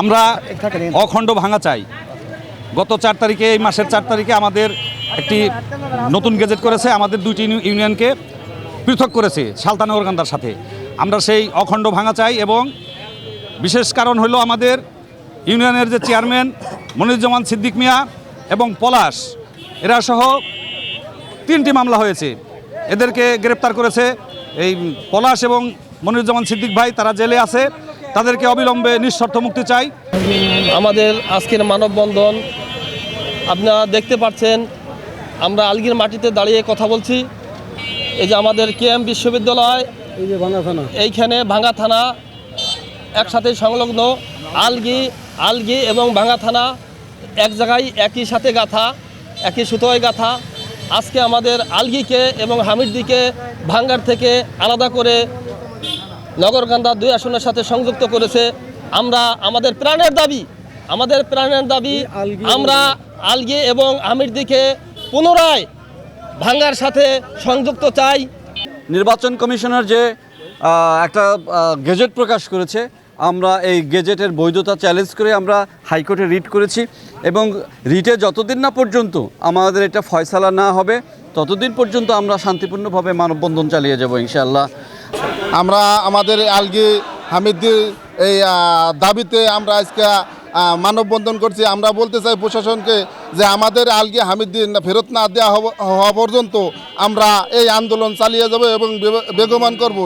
আমরা অখণ্ড ভাঙা চাই। গত চার তারিখে, এই মাসের চার তারিখে আমাদের একটি নতুন গেজেট করেছে, আমাদের দুইটি ইউনিয়নকে পৃথক করেছে, সালতানা ওরগান্দার সাথে। আমরা সেই অখণ্ড ভাঙা চাই এবং বিশেষ কারণ হলো আমাদের ইউনিয়নের যে চেয়ারম্যান মনিরুজ্জামান সিদ্দিক মিয়া এবং পলাশ, এরা সহ তিনটি মামলা হয়েছে। এদেরকে গ্রেপ্তার করেছে এই পলাশ এবং মনিরুজ্জামান সিদ্দিক ভাই, তারা জেলে আছে। তাদেরকে অবিলম্বে নিঃশর্ত মুক্তি চাই। আমাদের আজকের মানববন্ধন, আপনারা দেখতে পাচ্ছেন, আমরা আলগির মাটিতে দাঁড়িয়ে কথা বলছি। এই যে আমাদের কে এম বিশ্ববিদ্যালয়, এইখানে ভাঙ্গা থানা, একসাথে সংলগ্ন আলগি আলগি এবং ভাঙ্গা থানা, এক জায়গায় একই সাথে গাথা, একই সুতোয় গাথা। আজকে আমাদের আলগিকে এবং হামিদদিকে ভাঙ্গার থেকে আলাদা করে নগরকান্দা দুই আসনের সাথে সংযুক্ত করেছে। আমরা আমাদের প্রাণের দাবি আমাদের প্রাণের দাবি আমরা আলগি এবং আমিরদিকে পুনরায় ভাঙ্গার সাথে সংযুক্ত চাই। নির্বাচন কমিশনার যে একটা গেজেট প্রকাশ করেছে আমরা এই গেজেটের বৈধতা চ্যালেঞ্জ করে আমরা হাইকোর্টে রিট করেছি এবং রিটে যতদিন না পর্যন্ত আমাদের এটা ফয়সালা না হবে ততদিন পর্যন্ত আমরা শান্তিপূর্ণভাবে মানববন্ধন চালিয়ে যাব ইনশাআল্লাহ। আমরা আমাদের আলগি হামিদ্দির এই দাবিতে আমরা আজকে মানববন্ধন করছি। আমরা বলতে চাই প্রশাসনকে যে আমাদের আলগি হামিদ্দিন ফেরত না দেওয়া হওয়া পর্যন্ত আমরা এই আন্দোলন চালিয়ে যাব এবং বেগমান করব।